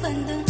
奋斗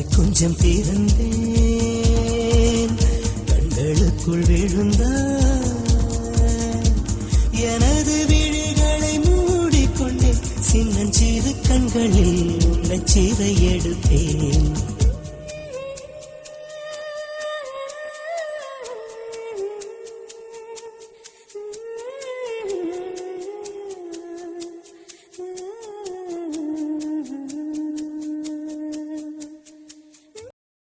வாய் கொஞ்சம் திறந்தேன் கண்களுக்குள் விழுந்தாய் எனது விழிகளை மூடிக்கொண்டேன். சின்னஞ்சிறு கண்களில் உன்னை சீரை எடுப்பேன்